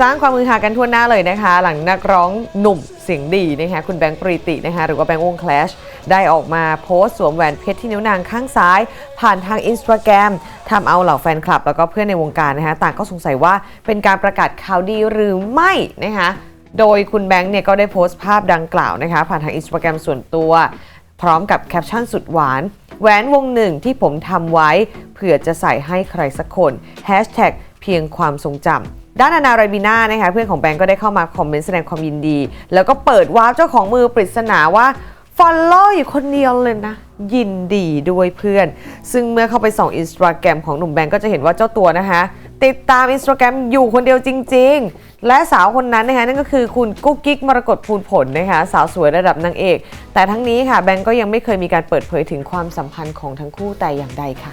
สร้างความมือหากันทั่วหน้าเลยนะคะ หลังนักร้องหนุ่มเสียงดีนะคะคุณแบงค์ปรีตินะคะหรือว่าแบงค์วงแคลชได้ออกมาโพสต์สวมแหวนเพชรที่นิ้วนางข้างซ้าย ผ่านทางอินสตาแกรมทำเอาเหล่าแฟนคลับ แล้วก็เพื่อนในวงการนะคะต่างก็สงสัยว่าเป็นการประกาศข่าวดีหรือไม่นะคะโดยคุณแบงค์เนี่ยก็ได้โพสต์ภาพดังกล่าวนะคะผ่านทางอินสตาแกรมส่วนตัว พร้อมกับแคปชั่นสุดหวานแหวนวงหนึ่งที่ผมทำไว้เผื่อจะใส่ให้ใครสักคน Hashtag เพียงความทรงจำ ด้านนานาไรบีน่านะคะเพื่อนของแบงก์ก็ได้เข้ามาคอมเมนต์แสดงความยินดี แล้วก็เปิดวาร์ปเจ้าของมือปริศนาว่าฟอลโล่อยู่คนเดียวเลยนะ ยินดีด้วยเพื่อน ซึ่งเมื่อเข้าไปส่องอินสตาแกรมของหนุ่มแบงก์ก็จะเห็นว่าเจ้าตัวนะคะติดตามอินสตาแกรมอยู่คนเดียวจริง ๆ และสาวคนนั้นนะคะนั่นก็คือคุณกุ๊กกิ๊กมรกตภูลผลนะคะสาวสวยระดับนางเอก แต่ทั้งนี้ค่ะแบงก์ก็ยังไม่เคยมีการเปิดเผยถึงความสัมพันธ์ของทั้งคู่แต่อย่างใดค่ะ